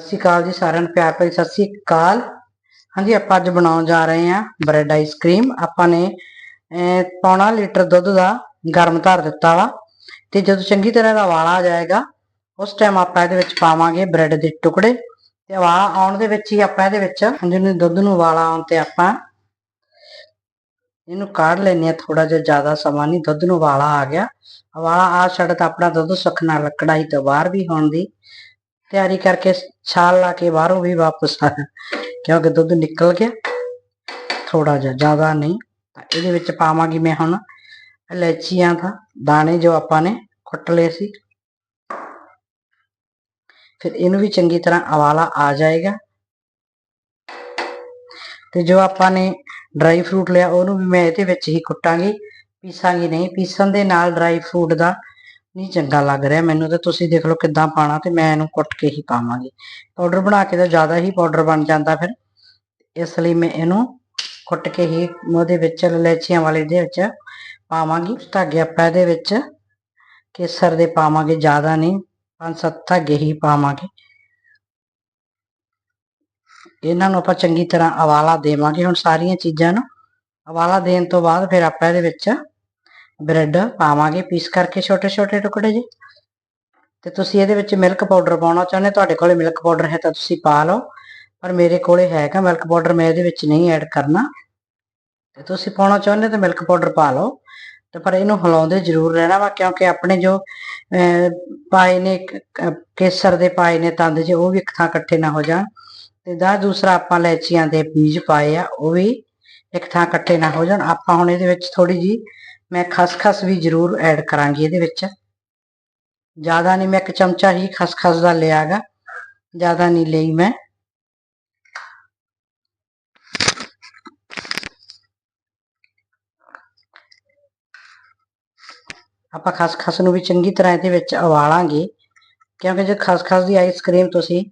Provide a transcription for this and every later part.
ਸਤਿ ਸ਼੍ਰੀ ਅਕਾਲ ਜੀ ਸਾਰਿਆਂ ਨੂੰ, ਪਿਆਰ ਭਰੀ ਸਤਿ ਸ਼੍ਰੀ ਅਕਾਲ। ਹਾਂਜੀ, ਆਪਾਂ ਅੱਜ ਬਣਾਉਣ ਜਾ ਰਹੇ ਹਾਂ ਬ੍ਰੈਡ ਆਈਸ ਕਰੀਮ। ਆਪਾਂ ਨੇ ਪੌਣਾ ਲੀਟਰ ਦੁੱਧ ਦਾ ਗਰਮ ਧਰ ਦਿੱਤਾ ਵਾ ਤੇ ਜਦੋਂ ਚੰਗੀ ਤਰ੍ਹਾਂ ਦਾ ਉਬਾਲਾ ਆ ਜਾਏਗਾ, ਉਸ ਟਾਈਮ ਆਪਾਂ ਇਹਦੇ ਵਿੱਚ ਪਾਵਾਂਗੇ ਬ੍ਰੈਡ ਦੇ ਟੁਕੜੇ ਤੇ ਉਬਾਲਾ ਆਉਣ ਦੇ ਵਿੱਚ ਹੀ ਆਪਾਂ ਇਹਦੇ ਵਿੱਚ ਜਿਹਨੂੰ ਦੁੱਧ ਨੂੰ ਉਬਾਲਾ ਆਉਣ ਤੇ ਆਪਾਂ ਇਹਨੂੰ ਕਾੜ ਲੈਨੇ ਆ ਥੋੜਾ ਜਿਹਾ ਜ਼ਿਆਦਾ ਸਮਾਂ ਨਹੀਂ, ਦੁੱਧ ਨੂੰ ਉਬਾਲਾ ਆ ਗਿਆ। ਉਬਾਲਾ ਆ ਛੱਡ ਤਾਂ ਆਪਣਾ ਦੁੱਧ ਸੁੱਕਣਾ ਕੜਾਈ ਤੋਂ ਬਾਹਰ ਵੀ ਹੋਣ ਦੀ। ਤਿਆਰੀ ਕਰਕੇ ਛਾਲ ਲਾ ਕੇ ਬਾਹਰੋਂ ਵੀ ਵਾਪਸ ਆ। ਕਿਉਂਕਿ ਦੁੱਧ ਨਿਕਲ ਗਿਆ। ਥੋੜਾ ਜਿਹਾ ਜ਼ਿਆਦਾ ਨਹੀਂ। ਇਹਦੇ ਵਿੱਚ ਪਾਵਾਂਗੀ ਮੈਂ ਹੁਣ ਇਲਾਚੀਆਂ ਦਾ ਦਾਣੇ ਜੋ ਆਪਾਂ ਨੇ ਕੁੱਟ ਲਏ ਸੀ। ਫਿਰ ਇਹਨੂੰ ਵੀ ਚੰਗੀ ਤਰ੍ਹਾਂ ਅਵਾਲਾ ਆ ਜਾਏਗਾ। ਤੇ ਜੋ ਆਪਾਂ ਨੇ ਡਰਾਈ ਫਰੂਟ ਲਿਆ, ਉਹਨੂੰ ਵੀ ਮੈਂ ਇਹਦੇ ਵਿੱਚ ਹੀ ਕੁੱਟਾਂਗੀ। ਪੀਸਾਂਗੀ ਨਹੀਂ, ਪੀਸਣ ਦੇ ਨਾਲ ਡਰਾਈ ਫਰੂਟ ਦਾ ਨਹੀਂ, ਚੰਗਾ ਲੱਗ ਰਿਹਾ। ਮੈਨੂੰ ਤੇ ਤੁਸੀਂ ਦੇਖ ਲਓ ਕਿੱਦਾਂ ਪਾਣਾ ਤੇ ਮੈਂ ਇਹਨੂੰ ਕੁੱਟ ਕੇ ਹੀ ਪਾਵਾਂਗੀ। ਪਾਊਡਰ ਬਣਾ ਕੇ ਤਾਂ ਜ਼ਿਆਦਾ ਹੀ ਪਾਊਡਰ ਬਣ ਜਾਂਦਾ ਫਿਰ। ਇਸ ਲਈ ਮੈਂ ਇਹਨੂੰ ਕੁੱਟ ਕੇ ਹੀ ਉਹਦੇ ਵਿੱਚ ਇਲਾਚੀਆਂ ਵਾਲੇ ਦੇ ਵਿੱਚ ਪਾਵਾਂਗੀ। ਧਾਗੇ ਆਪਾਂ ਇਹਦੇ ਵਿੱਚ ਕੇਸਰ ਦੇ ਪਾਵਾਂਗੇ, ਜ਼ਿਆਦਾ ਨਹੀਂ, ਪੰਜ ਸੱਤ ਧਾਗੇ ਹੀ ਪਾਵਾਂਗੇ। ਇਹਨਾਂ ਨੂੰ ਆਪਾਂ ਚੰਗੀ ਤਰ੍ਹਾਂ ਉਬਾਲਾ ਦੇਵਾਂਗੇ। ਹੁਣ ਸਾਰੀਆਂ ਚੀਜ਼ਾਂ ਨੂੰ ਉਬਾਲਾ ਦੇਣ ਤੋਂ ਬਾਅਦ ਫਿਰ ਆਪਾਂ ਇਹਦੇ ਵਿੱਚ ਬ੍ਰੈਡ ਪਾਵਾਂਗੇ ਪੀਸ ਕਰਕੇ ਛੋਟੇ ਛੋਟੇ ਟੁਕੜੇ ਜੀ ਤੇ ਤੁਸੀਂ ਇਹਦੇ ਵਿੱਚ ਮਿਲਕ ਪਾਊਡਰ ਪਾਉਣਾ ਚਾਹੁੰਦੇ ਤੁਹਾਡੇ ਕੋਲੇ ਮਿਲਕ ਪਾਊਡਰ ਹੈ ਤਾਂ ਤੁਸੀਂ ਪਾ ਲਓ। ਪਰ ਮੇਰੇ ਕੋਲੇ ਹੈਗਾ ਮਿਲਕ ਪਾਊਡਰ ਮੈਂ ਇਹਦੇ ਵਿੱਚ ਨਹੀਂ ਐਡ ਕਰਨਾ। ਤੇ ਤੁਸੀਂ ਪਾਉਣਾ ਚਾਹੁੰਦੇ ਤਾਂ ਮਿਲਕ ਪਾਊਡਰ ਪਾ ਲਓ। ਤੇ ਪਰ ਇਹਨੂੰ ਹਿਲਾਉਂਦੇ ਜ਼ਰੂਰ ਰਹਿਣਾ ਵਾ ਕਿਉਂਕਿ ਆਪਣੇ ਜੋ ਅਹ, ਪਾਏ ਨੇ ਕੇਸਰ ਦੇ ਪਾਏ ਨੇ ਤੰਦ ਜੇ ਉਹ ਵੀ ਇੱਕ ਥਾਂ ਇਕੱਠੇ ਨਾ ਹੋ ਜਾਣ। ਤੇ ਦਾ ਦੂਸਰਾ ਆਪਾਂ ਲੈਚੀਆਂ ਦੇ ਬੀਜ ਪਾਏ ਆ ਉਹ ਵੀ ਇੱਕ ਥਾਂ ਇਕੱਠੇ ਨਾ ਹੋ ਜਾਣ। ਆਪਾਂ ਹੁਣ ਇਹਦੇ ਵਿੱਚ ਥੋੜੀ ਜੀ ਮੈਂ ਖਸਖਸ ਵੀ ਜ਼ਰੂਰ ਐਡ ਕਰਾਂਗੀ ਇਹਦੇ ਵਿੱਚ। ਜ਼ਿਆਦਾ ਨਹੀਂ, ਮੈਂ ਇੱਕ ਚਮਚਾ ਹੀ ਖਸਖਸ ਦਾ ਲਿਆਗਾ ਜ਼ਿਆਦਾ ਨਹੀਂ ਲਈ ਮੈਂ। ਆਪਾਂ ਖਸਖਸ ਨੂੰ ਵੀ ਚੰਗੀ ਤਰ੍ਹਾਂ ਇਹਦੇ ਵਿੱਚ ਉਬਾਲਾਂਗੇ। ਕਿਉਂਕਿ ਜੇ ਖਸਖਸ ਦੀ ਆਈਸਕ੍ਰੀਮ ਤੁਸੀਂ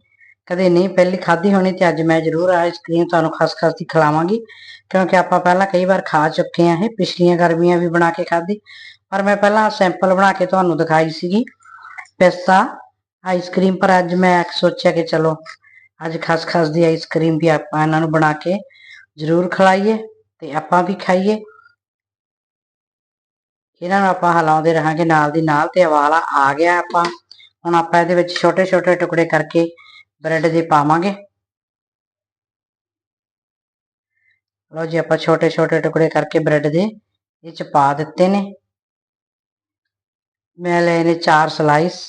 ਕਦੇ ਨਹੀਂ, ਪਹਿਲੀ ਖਾਧੀ ਹੋਣੀ ਤੇ ਅੱਜ ਮੈਂ ਜ਼ਰੂਰ ਆਈਸਕ੍ਰੀਮ ਤੁਹਾਨੂੰ ਖਸਖਸ ਦੀ ਖਿਲਾਵਾਂਗੀ। ਕਿਉਂਕਿ ਆਪਾਂ ਪਹਿਲਾਂ ਕਈ ਵਾਰ ਖਾ ਚੁੱਕੇ ਆ ਇਹ ਪਿਛਲੀਆਂ ਗਰਮੀਆਂ ਵੀ ਬਣਾ ਕੇ ਖਾਧੀ। ਪਰ ਮੈਂ ਪਹਿਲਾਂ ਸੈਂਪਲ ਬਣਾ ਕੇ ਤੁਹਾਨੂੰ ਦਿਖਾਈ ਸੀਗੀ। ਪਿਸਤਾ ਆਈਸਕ੍ਰੀਮ ਪਰ ਅੱਜ ਮੈਂ ਸੋਚਿਆ ਕਿ ਚਲੋ, ਅੱਜ ਖਸਖਸ ਦੀ ਆਈਸਕ੍ਰੀਮ ਵੀ ਆਪਾਂ ਇਹਨਾਂ ਨੂੰ ਬਣਾ ਕੇ ਜ਼ਰੂਰ ਖਿਲਾਈਏ ਤੇ ਆਪਾਂ ਵੀ ਖਾਈਏ। ਇਹਨਾਂ ਨੂੰ ਆਪਾਂ ਹਿਲਾਉਂਦੇ ਰਹਾਂਗੇ ਨਾਲ ਦੀ ਨਾਲ ਤੇ ਉਬਾਲਾ ਆ ਗਿਆ ਆਪਾਂ। ਹੁਣ ਆਪਾਂ ਇਹਦੇ ਵਿੱਚ ਛੋਟੇ ਛੋਟੇ ਟੁਕੜੇ ਕਰਕੇ ਬ੍ਰੈਡ ਦੇ ਪਾਵਾਂਗੇ ਲਓ ਜੀ ਆਪਾਂ ਛੋਟੇ ਛੋਟੇ ਟੁਕੜੇ ਕਰਕੇ ਬ੍ਰੈਡ ਦੇ ਇਹ ਚ ਪਾ ਦਿੱਤੇ ਨੇ ਮੈਂ ਲਏ ਨੇ ਚਾਰ ਸਲਾਈਸ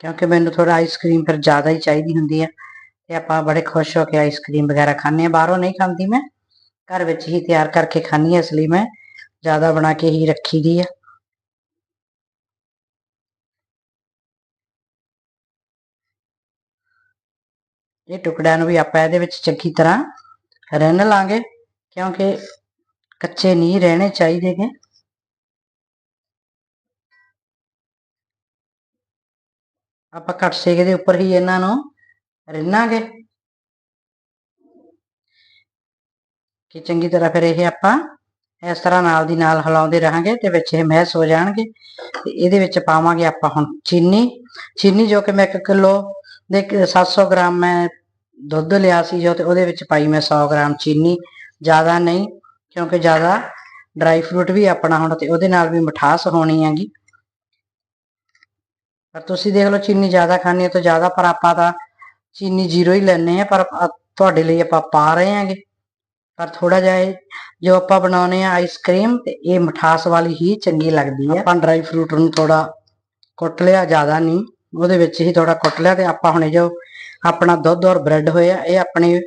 ਕਿਉਂਕਿ ਮੈਨੂੰ ਥੋੜਾ ਆਈਸਕ੍ਰੀਮ ਫਿਰ ਜ਼ਿਆਦਾ ਹੀ ਚਾਹੀਦੀ ਹੁੰਦੀ ਆ ਤੇ ਆਪਾਂ ਬੜੇ ਖੁਸ਼ ਹੋ ਕੇ ਆਈਸਕ੍ਰੀਮ ਵਗੈਰਾ ਖਾਂਦੇ ਆ ਬਾਹਰੋਂ ਨਹੀਂ ਖਾਂਦੀ ਮੈਂ ਘਰ ਵਿੱਚ ਹੀ ਤਿਆਰ ਕਰਕੇ ਖਾਂਦੀ ਆ ਇਸ ਲਈ ਮੈਂ ਜ਼ਿਆਦਾ ਬਣਾ ਕੇ ਹੀ ਰੱਖੀ ਦੀ ਆ ਇਹ ਟੁਕੜਿਆਂ ਨੂੰ ਵੀ ਆਪਾਂ ਇਹਦੇ ਵਿੱਚ ਚੰਗੀ ਤਰ੍ਹਾਂ ਰਿੰਨ ਲਾਂਗੇ, ਕਿਉਂਕਿ ਕੱਚੇ ਨਹੀਂ ਰਹਿਣੇ ਚਾਹੀਦੇਗੇ। ਆਪਾਂ ਕੱਟ ਸੇਕ ਦੇ ਉੱਪਰ ਹੀ ਇਹਨਾਂ ਨੂੰ ਰਿੰਨਾਂਗੇ। ਕਿ ਚੰਗੀ ਤਰ੍ਹਾਂ ਫਿਰ ਇਹ ਆਪਾਂ ਇਸ ਤਰ੍ਹਾਂ ਨਾਲ ਦੀ ਨਾਲ ਹਿਲਾਉਂਦੇ ਰਹਾਂਗੇ ਤੇ ਵਿੱਚ ਇਹ ਮਹਿਸ ਹੋ ਜਾਣਗੇ। ਤੇ ਇਹਦੇ ਵਿੱਚ ਪਾਵਾਂਗੇ ਆਪਾਂ ਹੁਣ ਚੀਨੀ। ਚੀਨੀ ਜੋ ਕਿ ਮੈਂ 1 ਕਿਲੋ ਦੇ ਕ- 700 ਗ੍ਰਾਮ ਮੈਂ ਦੁੱਧ ਲਿਆ ਸੀ ਜੋ ਤੇ ਉਹਦੇ ਵਿੱਚ ਪਾਈ ਮੈਂ 100 ਗ੍ਰਾਮ ਚੀਨੀ। ਜ਼ਿਆਦਾ ਨਹੀਂ, ਕਿਉਂਕਿ ਜ਼ਿਆਦਾ ਡਰਾਈ ਫਰੂਟ ਵੀ ਆਪਣਾ ਹੁਣ ਤੇ ਉਹਦੇ ਨਾਲ ਵੀ ਮਿਠਾਸ ਹੋਣੀ ਹੈਗੀ। ਪਰ ਤੁਸੀਂ ਦੇਖ ਲਓ, ਚੀਨੀ ਜ਼ਿਆਦਾ ਖਾਣੀ ਹੈ ਤਾਂ ਜ਼ਿਆਦਾ, ਪਰ ਆਪਾਂ ਤਾਂ ਚੀਨੀ ਜ਼ੀਰੋ ਹੀ ਲੈਣੇ ਆ ਪਰ ਤੁਹਾਡੇ ਲਈ ਆਪਾਂ ਪਾ ਰਹੇ ਹਾਂਗੇ। ਪਰ ਥੋੜਾ ਜਿਹਾ ਜੋ ਆਪਾਂ ਬਣਾਉਨੇ ਆ ਆਈਸਕ੍ਰੀਮ ਤੇ ਇਹ ਮਿਠਾਸ ਵਾਲੀ ਹੀ ਚੰਗੀ ਲੱਗਦੀ ਹੈ। ਆਪਾਂ ਡਰਾਈ ਫਰੂਟ ਨੂੰ ਥੋੜਾ ਕੁੱਟ ਲਿਆ, ਜ਼ਿਆਦਾ ਨਹੀਂ। ਉਹਦੇ ਵਿੱਚ ਹੀ ਥੋੜਾ ਕੁੱਟ ਲਿਆ ਤੇ ਆਪਾਂ ਹੁਣੇ ਜੋ ਆਪਣਾ ਦੁੱਧ ਔਰ ਬ੍ਰੈਡ ਹੋਇਆ ਇਹ ਆਪਣੇ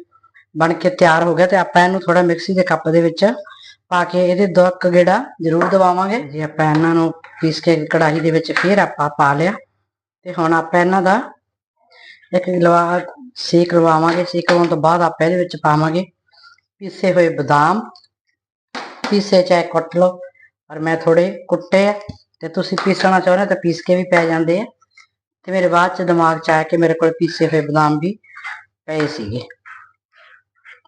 ਬਣ ਕੇ ਤਿਆਰ ਹੋ ਗਿਆ ਤੇ ਆਪਾਂ ਇਹਨੂੰ ਥੋੜਾ ਮਿਕਸੀ ਦੇ ਕੱਪ ਦੇ ਵਿੱਚ ਪਾ ਕੇ ਇਹਦੇ ਦੋ ਇੱਕ ਗੇੜਾ ਜ਼ਰੂਰ ਦਵਾਵਾਂਗੇ। ਜੇ ਆਪਾਂ ਇਹਨਾਂ ਨੂੰ ਪੀਸ ਕੇ ਕੜਾਹੀ ਦੇ ਵਿੱਚ ਫੇਰ ਆਪਾਂ ਪਾ ਲਿਆ। ਤੇ ਹੁਣ ਆਪਾਂ ਇਹਨਾਂ ਦਾ ਇੱਕ ਲਵਾ ਸੇਕ ਲਵਾਵਾਂਗੇ। ਸੇਕ ਲਵਾਉਣ ਤੋਂ ਬਾਅਦ ਆਪਾਂ ਇਹਦੇ ਵਿੱਚ ਪਾਵਾਂਗੇ ਪੀਸੇ ਹੋਏ ਬਦਾਮ। ਪੀਸੇ ਚਾਹੇ ਕੁੱਟ ਲਓ। ਪਰ ਮੈਂ ਥੋੜੇ ਕੁੱਟੇ ਆ ਤੇ ਤੁਸੀਂ ਪੀਸਣਾ ਚਾਹੁੰਦੇ ਤਾਂ ਪੀਸ ਕੇ ਵੀ ਪੈ ਜਾਂਦੇ ਆ। ਤੇ ਮੇਰੇ ਬਾਅਦ ਚ ਦਿਮਾਗ ਚ ਆਇਆ ਕਿ ਮੇਰੇ ਕੋਲ ਪੀਸੇ ਹੋਏ ਬਦਾਮ ਵੀ ਪਏ ਸੀਗੇ।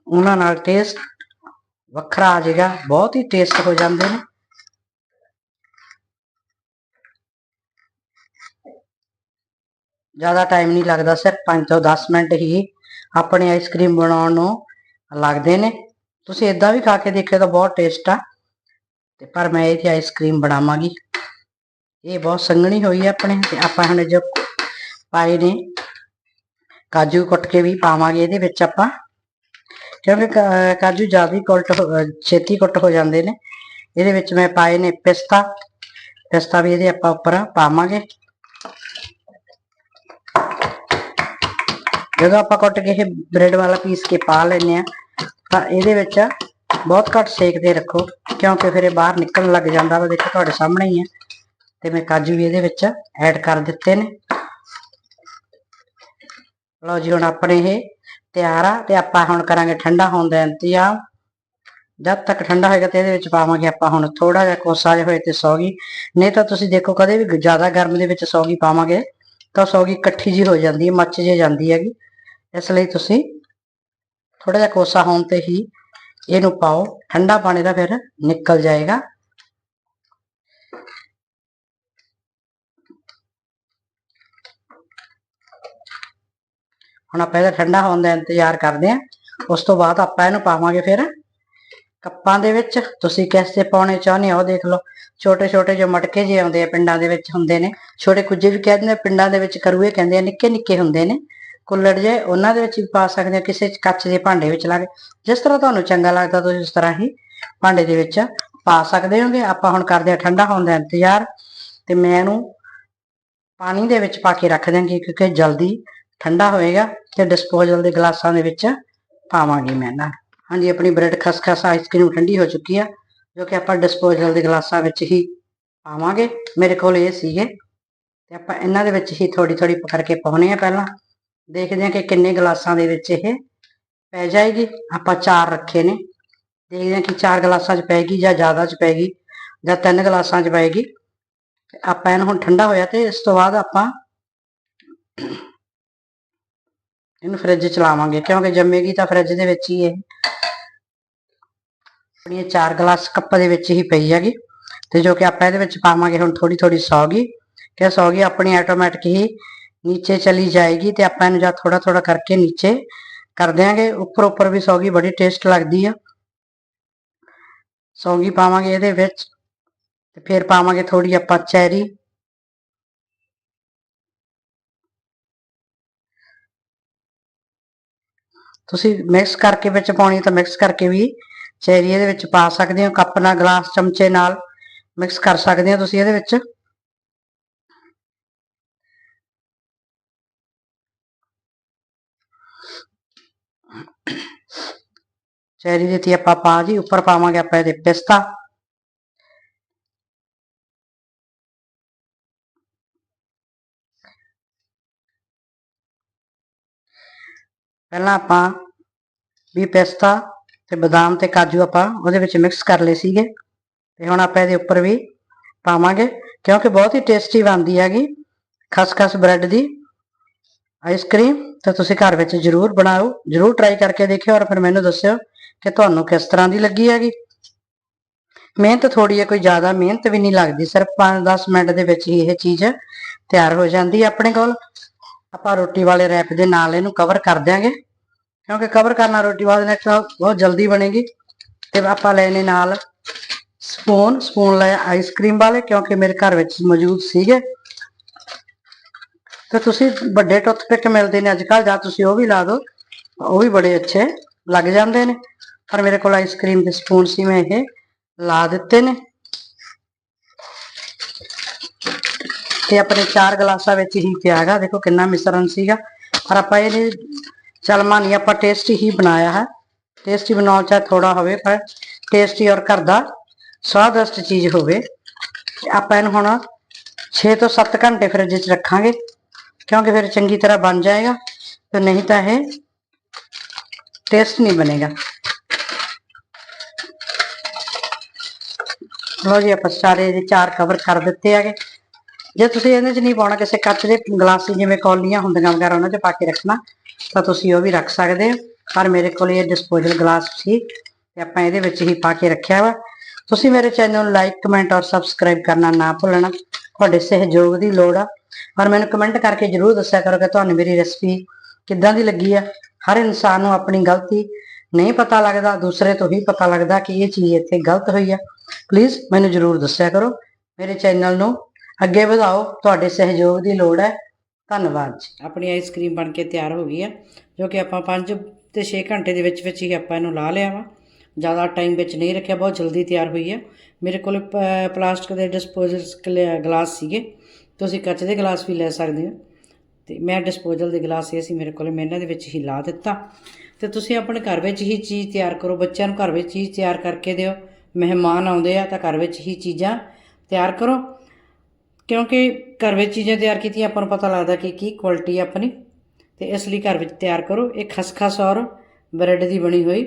ਉਹਨਾਂ ਨਾਲ ਟੇਸਟ ਵੱਖਰਾ ਆ ਜਾਏਗਾ ਬਹੁਤ ਹੀ ਟੇਸਟ ਹੋ ਜਾਂਦੇ ਨੇ। ਜ਼ਿਆਦਾ ਟਾਈਮ ਨਹੀਂ ਲੱਗਦਾ, ਸਿਰਫ 5 ਤੋਂ 10 ਮਿੰਟ ਹੀ ਆਪਣੀ ਆਈਸਕ੍ਰੀਮ ਬਣਾਉਣ ਨੂੰ ਲੱਗਦੇ ਨੇ। ਤੁਸੀਂ ਇਦਾਂ ਵੀ ਖਾ ਕੇ ਦੇਖਿਓ ਤਾਂ ਬਹੁਤ ਟੇਸਟ ਆ। ਤੇ ਪਰ ਮੈਂ ਇਹਦੀ ਆਈਸਕ੍ਰੀਮ ਬਣਾਵਾਂਗੀ। ਇਹ ਬਹੁਤ ਸੰਘਣੀ ਹੋਈ ਹੈ ਆਪਣੇ, ਤੇ ਆਪਾਂ ਹੁਣ ਜੋ ਪਾਏ ਨੇ। ਕਾਜੂ ਕੁੱਟ ਕੇ ਵੀ ਪਾਵਾਂਗੇ ਇਹਦੇ ਵਿੱਚ ਆਪਾਂ। ਕਿਉਂਕਿ ਕਾ- ਕਾਜੂ ਜ਼ਿਆਦਾ ਹੀ ਕੁੱਟ ਹੋ- ਅਹ ਛੇਤੀ ਕੁੱਟ ਹੋ ਜਾਂਦੇ ਨੇ। ਇਹਦੇ ਵਿੱਚ ਮੈਂ ਪਾਏ ਨੇ ਪਿਸਤਾ। ਪਿਸਤਾ ਵੀ ਇਹਦੇ ਆਪਾਂ ਉੱਪਰ ਪਾਵਾਂਗੇ। ਜਦੋਂ ਆਪਾਂ ਕੁੱਟ ਕੇ ਇਹ ਬ੍ਰੈਡ ਵਾਲਾ ਪੀਸ ਕੇ ਪਾ ਲੈਨੇ ਆ ਤਾਂ ਇਹਦੇ ਵਿੱਚ ਬਹੁਤ ਘੱਟ ਸੇਕ ਤੇ ਰੱਖੋ, ਕਿਉਂਕਿ ਫਿਰ ਇਹ ਬਾਹਰ ਨਿਕਲਣ ਲੱਗ ਜਾਂਦਾ ਵਾ, ਦੇਖੋ ਤੁਹਾਡੇ ਸਾਹਮਣੇ ਹੀ ਹੈ। ਤੇ ਮੈਂ ਕਾਜੂ ਵੀ ਇਹਦੇ ਵਿੱਚ ਐਡ ਕਰ ਦਿੱਤੇ ਨੇ। ਲਓ ਜੀ, ਹੁਣ ਆਪਣੇ ਇਹ ਤਿਆਰ ਆ ਤੇ ਆਪਾਂ ਹੁਣ ਕਰਾਂਗੇ ਠੰਡਾ ਹੋਣ ਦਾ ਇੰਤਜ਼ਾਮ। ਜਦ ਤੱਕ ਠੰਡਾ ਹੋਏਗਾ ਤੇ ਇਹਦੇ ਵਿੱਚ ਪਾਵਾਂਗੇ ਆਪਾਂ ਹੁਣ ਥੋੜਾ ਜਿਹਾ ਕੋਸਾ ਜਿਹਾ ਹੋਏ ਤੇ ਸੌਗੀ। ਨਹੀਂ ਤਾਂ ਤੁਸੀਂ ਦੇਖੋ ਕਦੇ ਵੀ ਜ਼ਿਆਦਾ ਗਰਮ ਦੇ ਵਿੱਚ ਸੌਗੀ ਪਾਵਾਂਗੇ ਤਾਂ ਸੌਗੀ ਇਕੱਠੀ ਜੀ ਹੋ ਜਾਂਦੀ ਹੈ, ਮੱਚ ਜੇ ਜਾਂਦੀ ਹੈਗੀ। ਇਸ ਲਈ ਤੁਸੀਂ ਥੋੜਾ ਜਿਹਾ ਕੋਸਾ ਹੋਣ ਤੇ ਹੀ ਇਹਨੂੰ ਪਾਓ। ਠੰਡਾ ਪਾਣੀ ਦਾ ਫਿਰ ਨਿਕਲ ਜਾਏਗਾ। ਹੁਣ ਆਪਾਂ ਇਹਦਾ ਠੰਡਾ ਹੋਣ ਦਾ ਇੰਤਜ਼ਾਰ ਕਰਦੇ ਹਾਂ। ਉਸ ਤੋਂ ਬਾਅਦ ਆਪਾਂ ਇਹਨੂੰ ਪਾਵਾਂਗੇ ਫਿਰ ਕੱਪਾਂ ਦੇ ਵਿੱਚ। ਤੁਸੀਂ ਕਿਸ ਤੇ ਪਾਉਣੇ ਚਾਹੁੰਦੇ ਹੋ, ਉਹ ਦੇਖ ਲਓ। ਛੋਟੇ ਛੋਟੇ ਜੋ ਮਟਕੇ ਜਿਹੇ ਆਉਂਦੇ ਆ ਪਿੰਡਾਂ ਦੇ ਵਿੱਚ ਹੁੰਦੇ ਨੇ। ਛੋਟੇ ਕੁੱਜੇ ਵੀ ਕਹਿ ਦਿੰਦੇ ਪਿੰਡਾਂ ਦੇ ਵਿੱਚ ਕਰੂਏ ਕਹਿੰਦੇ ਆ, ਨਿੱਕੇ ਨਿੱਕੇ ਹੁੰਦੇ ਨੇ। ਕੁੱਲੜ ਜੇ ਉਹਨਾਂ ਦੇ ਵਿੱਚ ਵੀ ਪਾ ਸਕਦੇ ਆ, ਕਿਸੇ ਕੱਚ ਦੇ ਭਾਂਡੇ ਵਿੱਚ ਲਾ ਕੇ। ਜਿਸ ਤਰ੍ਹਾਂ ਤੁਹਾਨੂੰ ਚੰਗਾ ਲੱਗਦਾ, ਤੁਸੀਂ ਉਸ ਤਰ੍ਹਾਂ ਹੀ ਭਾਂਡੇ ਦੇ ਵਿੱਚ ਪਾ ਸਕਦੇ ਹੋਗੇ। ਆਪਾਂ ਹੁਣ ਕਰਦੇ ਆ ਠੰਡਾ ਹੋਣ ਦਾ ਇੰਤਜ਼ਾਰ ਤੇ ਮੈਂ ਇਹਨੂੰ ਪਾਣੀ ਦੇ ਵਿੱਚ ਪਾ ਕੇ ਰੱਖ ਦਾਂਗੀ ਕਿਉਂਕਿ ਜਲਦੀ ਠੰਡਾ ਹੋਏਗਾ ਤੇ ਡਿਸਪੋਜ਼ਲ ਦੇ ਗਲਾਸਾਂ ਦੇ ਵਿੱਚ ਪਾਵਾਂਗੀ ਮੈਂ ਨਾ ਹਾਂਜੀ, ਆਪਣੀ ਬ੍ਰੈਡ ਖਸਖਸ ਆਈਸਕ੍ਰੀਮ ਠੰਡੀ ਹੋ ਚੁੱਕੀ ਆ, ਜੋ ਕਿ ਆਪਾਂ ਡਿਸਪੋਜ਼ਲ ਦੇ ਗਲਾਸਾਂ ਵਿੱਚ ਹੀ ਪਾਵਾਂਗੇ। ਮੇਰੇ ਕੋਲ ਇਹ ਸੀਗੇ ਤੇ ਆਪਾਂ ਇਹਨਾਂ ਦੇ ਵਿੱਚ ਹੀ ਥੋੜੀ ਥੋੜੀ ਪਕੜ ਕੇ ਪਾਉਣੇ ਆ ਪਹਿਲਾਂ। ਦੇਖਦੇ ਆ ਕਿ ਕਿੰਨੇ ਗਲਾਸਾਂ ਦੇ ਵਿੱਚ ਇਹ ਪੈ ਜਾਏਗੀ। ਆਪਾਂ ਚਾਰ ਰੱਖੇ ਨੇ। ਦੇਖਦੇ ਆ ਕਿ ਚਾਰ ਗਲਾਸਾਂ 'ਚ ਪੈਗੀ ਜਾਂ ਜ਼ਿਆਦਾ 'ਚ ਪੈਗੀ ਜਾਂ ਤਿੰਨ ਗਲਾਸਾਂ 'ਚ ਪਏਗੀ ਆਪਾਂ ਇਹਨੂੰ ਹੁਣ ਠੰਡਾ ਹੋਇਆ ਤੇ ਇਸ ਤੋਂ ਬਾਅਦ ਆਪਾਂ ਇਹਨੂੰ ਫ੍ਰਿਜ ਚ ਲਾਵਾਂਗੇ ਕਿਉਂਕਿ ਜੰਮੇਗੀ ਤਾਂ ਫ੍ਰਿਜ ਦੇ ਵਿੱਚ ਹੀ ਇਹ। ਆਪਣੀ ਚਾਰ ਗਲਾਸ ਕੱਪ ਦੇ ਵਿੱਚ ਹੀ ਪਈ ਹੈਗੀ, ਤੇ ਜੋ ਕਿ ਆਪਾਂ ਇਹਦੇ ਵਿੱਚ ਪਾਵਾਂਗੇ, ਹੁਣ ਥੋੜੀ ਥੋੜੀ ਸੌਗੀ, ਕਿ ਸੌਗੀ ਆਪਣੀ ਆਟੋਮੈਟਿਕ ਹੀ ਨੀਚੇ ਚਲੀ ਜਾਏਗੀ, ਤੇ ਆਪਾਂ ਇਹਨੂੰ ਜਾਂ ਥੋੜਾ ਥੋੜਾ ਕਰਕੇ ਨੀਚੇ ਕਰ ਦਿਆਂਗੇ। ਉੱਪਰ ਉੱਪਰ ਵੀ ਸੌਗੀ ਬੜੀ ਟੇਸਟ ਲੱਗਦੀ ਆ। ਸੌਗੀ ਪਾਵਾਂਗੇ ਇਹਦੇ ਵਿੱਚ, ਤੇ ਫਿਰ ਪਾਵਾਂਗੇ ਥੋੜੀ ਆਪਾਂ ਚੈਰੀ। ਤੁਸੀਂ ਮਿਕਸ ਕਰਕੇ ਵਿੱਚ ਪਾਉਣੀ ਤਾਂ ਮਿਕਸ ਕਰਕੇ ਵੀ ਚੈਰੀ ਇਹਦੇ ਵਿੱਚ ਪਾ ਸਕਦੇ ਹੋ, ਕੱਪ ਨਾਲ, ਗਲਾਸ ਚਮਚੇ ਨਾਲ ਮਿਕਸ ਕਰ ਸਕਦੇ ਹੋ ਤੁਸੀਂ ਇਹਦੇ ਵਿੱਚ। ਚੈਰੀ ਦਿੱਤੀ ਆਪਾਂ ਪਾ ਜੀ, ਉੱਪਰ ਪਾਵਾਂਗੇ ਆਪਾਂ ਇਹਦੇ ਪਿਸਤਾ। ਪਹਿਲਾਂ ਆਪਾਂ ਵੀ ਪਿਸਤਾ ਤੇ ਬਦਾਮ ਤੇ ਕਾਜੂ ਆਪਾਂ ਉਹਦੇ ਵਿੱਚ ਮਿਕਸ ਕਰ ਲਏ ਸੀਗੇ ਤੇ ਹੁਣ ਆਪਾਂ ਇਹਦੇ ਉੱਪਰ ਵੀ ਪਾਵਾਂਗੇ ਕਿਉਂਕਿ ਬਹੁਤ ਹੀ ਟੇਸਟੀ ਬਣਦੀ ਹੈਗੀ, ਖਸਖਸ ਬ੍ਰੈਡ ਦੀ ਆਈਸਕ੍ਰੀਮ ਤਾਂ ਤੁਸੀਂ ਘਰ ਵਿੱਚ ਜ਼ਰੂਰ ਬਣਾਓ, ਜ਼ਰੂਰ ਟਰਾਈ ਕਰਕੇ ਦੇਖਿਓ ਔਰ ਫਿਰ ਮੈਨੂੰ ਦੱਸਿਓ ਕਿ ਤੁਹਾਨੂੰ ਕਿਸ ਤਰ੍ਹਾਂ ਦੀ ਲੱਗੀ ਹੈਗੀ। ਮਿਹਨਤ ਥੋੜੀ ਹੈ, ਕੋਈ ਜ਼ਿਆਦਾ ਮਿਹਨਤ ਵੀ ਨਹੀਂ ਲੱਗਦੀ, ਸਿਰਫ 5-10 ਮਿੰਟ ਦੇ ਵਿੱਚ ਹੀ ਇਹ ਚੀਜ਼ ਤਿਆਰ ਹੋ ਜਾਂਦੀ ਹੈ ਆਪਣੇ ਕੋਲ। ਆਪਾਂ ਰੋਟੀ ਵਾਲੇ ਰੈਪ ਦੇ ਨਾਲ ਇਹਨੂੰ ਕਵਰ ਕਰ ਦਿਆਂਗੇ। ਕਿਉਂਕਿ ਕਵਰ ਕਰਨਾ ਰੋਟੀ ਵਾਲੇ ਨਾਲ ਬਹੁਤ ਜਲਦੀ ਬਣੇਗੀ। ਤੇ ਆਪਾਂ ਲੈਣੇ ਨਾਲ ਸਪੂਨ ਸਪੂਨ ਲੈ ਆਈਸਕ੍ਰੀਮ ਵਾਲੇ, ਕਿਉਂਕਿ ਮੇਰੇ ਘਰ ਵਿੱਚ ਮੌਜੂਦ ਸੀਗੇ। ਤੇ ਤੁਸੀਂ ਵੱਡੇ ਟੁੱਥਪਿਕ ਮਿਲਦੇ ਨੇ ਅੱਜ ਕੱਲ ਜਾਂ ਤੁਸੀਂ ਉਹ ਵੀ ਲਾ ਦਿਓ, ਉਹ ਵੀ ਬੜੇ ਅੱਛੇ ਲੱਗ ਜਾਂਦੇ ਨੇ। ਪਰ ਮੇਰੇ ਕੋਲ ਆਈਸਕ੍ਰੀਮ ਦੇ ਸਪੂਨ ਸੀ ਮੈਂ ਇਹ ਲਾ ਦਿੱਤੇ ਨੇ। ਤੇ ਆਪਣੇ ਚਾਰ ਗਲਾਸਾਂ ਵਿੱਚ ਹੀ ਪਿਆਗਾ ਦੇਖੋ ਕਿੰਨਾ ਮਿਸ਼ਰਣ ਸੀਗਾ। ਪਰ ਆਪਾਂ ਇਹ ਚਲਮਾ ਨਹੀਂ ਆਪਾਂ ਟੇਸਟੀ ਹੀ ਬਣਾਇਆ ਹੈ। ਟੇਸਟੀ ਬਣਾਉ ਚਾਹੇ ਥੋੜਾ ਹੋਵੇ, ਪਰ ਟੇਸਟੀ ਔਰ ਘਰ ਦਾ ਸਵਾਦਿਸ਼ਟ ਚੀਜ਼ ਹੋਵੇ। ਤੇ ਆਪਾਂ ਇਹਨੂੰ ਹੁਣ 6 ਤੋਂ 7 ਘੰਟੇ ਫ੍ਰਿਜ 'ਚ ਰੱਖਾਂਗੇ। ਕਿਉਂਕਿ ਫਿਰ ਚੰਗੀ ਤਰ੍ਹਾਂ ਬਣ ਜਾਏਗਾ। ਤੇ ਨਹੀਂ ਤਾਂ ਇਹ ਟੇਸਟ ਨਹੀਂ ਬਣੇਗਾ। ਲੋ ਜੀ, ਆਪਾਂ ਸਾਰੇ ਇਹਦੇ ਚਾਰ ਕਵਰ ਕਰ ਦਿੱਤੇ ਹੈਗੇ। ਜੇ ਤੁਸੀਂ ਇਹਦੇ 'ਚ ਨਹੀਂ ਪਾਉਣਾ ਕਿਸੇ ਕੱਚ ਦੇ ਗਲਾਸ ਜਿਵੇਂ ਕੌਲੀਆਂ ਹੁੰਦੀਆਂ ਵਗੈਰਾ ਉਹਨਾਂ 'ਚ ਪਾ ਕੇ ਰੱਖਣਾ, ਤਾਂ ਤੁਸੀਂ ਉਹ ਵੀ ਰੱਖ ਸਕਦੇ ਹੋ। ਪਰ ਮੇਰੇ ਕੋਲ ਇਹ ਡਿਸਪੋਜ਼ਲ ਗਲਾਸ ਸੀ ਤੇ ਆਪਾਂ ਇਹਦੇ ਵਿੱਚ ਹੀ ਪਾ ਕੇ ਰੱਖਿਆ ਵਾ। ਤੁਸੀਂ ਮੇਰੇ ਚੈਨਲ ਨੂੰ ਲਾਈਕ ਕਮੈਂਟ ਔਰ ਸਬਸਕ੍ਰਾਈਬ ਕਰਨਾ ਨਾ ਭੁੱਲਣਾ। ਤੁਹਾਡੇ ਸਹਿਯੋਗ ਦੀ ਲੋੜ ਆ। ਔਰ ਮੈਨੂੰ ਕਮੈਂਟ ਕਰਕੇ ਜਰੂਰ ਦੱਸਿਆ ਕਰੋ ਕਿ ਤੁਹਾਨੂੰ ਮੇਰੀ ਰੈਸਪੀ ਕਿੱਦਾਂ ਦੀ ਲੱਗੀ ਆ। ਹਰ ਇਨਸਾਨ ਨੂੰ ਆਪਣੀ ਗਲਤੀ ਨਹੀਂ ਪਤਾ ਲੱਗਦਾ, ਦੂਸਰੇ ਤੋਂ ਹੀ ਪਤਾ ਲੱਗਦਾ ਕਿ ਇਹ ਚੀਜ਼ ਇੱਥੇ ਗਲਤ ਹੋਈ ਆ। ਪਲੀਜ਼ ਮੈਨੂੰ ਜਰੂਰ ਦੱਸਿਆ ਕਰੋ। ਮੇਰੇ ਚੈਨਲ ਨੂੰ ਅੱਗੇ ਵਧਾਓ, ਤੁਹਾਡੇ ਸਹਿਯੋਗ ਦੀ ਲੋੜ ਹੈ। ਧੰਨਵਾਦ ਜੀ। ਆਪਣੀ ਆਈਸਕ੍ਰੀਮ ਬਣ ਕੇ ਤਿਆਰ ਹੋ ਗਈ ਆ, ਜੋ ਕਿ ਆਪਾਂ 5 ਤੇ 6 ਘੰਟੇ ਦੇ ਵਿੱਚ ਵਿੱਚ ਹੀ ਆਪਾਂ ਇਹਨੂੰ ਲਾ ਲਿਆ ਵਾ। ਜ਼ਿਆਦਾ ਟਾਈਮ ਵਿੱਚ ਨਹੀਂ ਰੱਖਿਆ, ਬਹੁਤ ਜਲਦੀ ਤਿਆਰ ਹੋਈ ਆ। ਮੇਰੇ ਕੋਲ ਪ- ਪਲਾਸਟਿਕ ਦੇ ਡਿਸਪੋਜ਼ਲ ਗਲਾਸ ਸੀਗੇ। ਤੁਸੀਂ ਕੱਚ ਦੇ ਗਲਾਸ ਵੀ ਲੈ ਸਕਦੇ ਹੋ। ਤੇ ਮੈਂ ਡਿਸਪੋਜ਼ਲ ਦੇ ਗਲਾਸ ਇਹ ਸੀ, ਮੇਰੇ ਕੋਲ ਮੈਂ ਇਹਨਾਂ ਦੇ ਵਿੱਚ ਹੀ ਲਾ ਦਿੱਤਾ। ਤੇ ਤੁਸੀਂ ਆਪਣੇ ਘਰ ਵਿੱਚ ਹੀ ਚੀਜ਼ ਤਿਆਰ ਕਰੋ, ਬੱਚਿਆਂ ਨੂੰ ਘਰ ਵਿੱਚ ਚੀਜ਼ ਤਿਆਰ ਕਰਕੇ ਦਿਓ। ਮਹਿਮਾਨ ਆਉਂਦੇ ਆ ਤਾਂ ਘਰ ਵਿੱਚ ਹੀ ਚੀਜ਼ਾਂ ਤਿਆਰ ਕਰੋ। ਕਿਉਂਕਿ ਘਰ ਵਿੱਚ ਚੀਜ਼ਾਂ ਤਿਆਰ ਕੀਤੀਆਂ, ਆਪਾਂ ਨੂੰ ਪਤਾ ਲੱਗਦਾ ਕਿ ਕੀ ਕੁਆਲਿਟੀ ਹੈ ਆਪਣੀ। ਤੇ ਇਸ ਲਈ ਘਰ ਵਿੱਚ ਤਿਆਰ ਕਰੋ। ਇਹ ਖਸਖਸ ਔਰ ਬ੍ਰੈਡ ਦੀ ਬਣੀ ਹੋਈ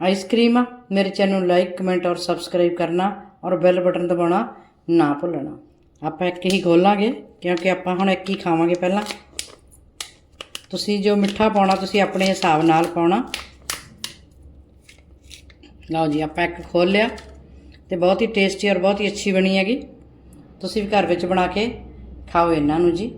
ਆਈਸਕ੍ਰੀਮ ਆ। ਮੇਰੇ ਚੈਨਲ ਨੂੰ ਲਾਈਕ ਕਮੈਂਟ ਔਰ ਸਬਸਕ੍ਰਾਈਬ ਕਰਨਾ ਔਰ ਬੈਲ ਬਟਨ ਦਬਾਉਣਾ ਨਾ ਭੁੱਲਣਾ। ਆਪਾਂ ਇੱਕ ਹੀ ਖੋਲਾਂਗੇ ਕਿਉਂਕਿ ਆਪਾਂ ਹੁਣ ਇੱਕ ਹੀ ਖਾਵਾਂਗੇ ਪਹਿਲਾਂ। ਤੁਸੀਂ ਜੋ ਮਿੱਠਾ ਪਾਉਣਾ, ਤੁਸੀਂ ਆਪਣੇ ਹਿਸਾਬ ਨਾਲ ਪਾਉਣਾ। ਲਓ ਜੀ, ਆਪਾਂ ਇੱਕ ਖੋਲ ਲਿਆ। ਤੇ ਬਹੁਤ ਹੀ ਟੇਸਟੀ ਔਰ ਬਹੁਤ ਹੀ ਅੱਛੀ ਬਣੀ ਹੈਗੀ। ਤੁਸੀਂ ਵੀ ਘਰ ਵਿੱਚ ਬਣਾ ਕੇ ਖਾਓ ਇਹਨਾਂ ਨੂੰ ਜੀ।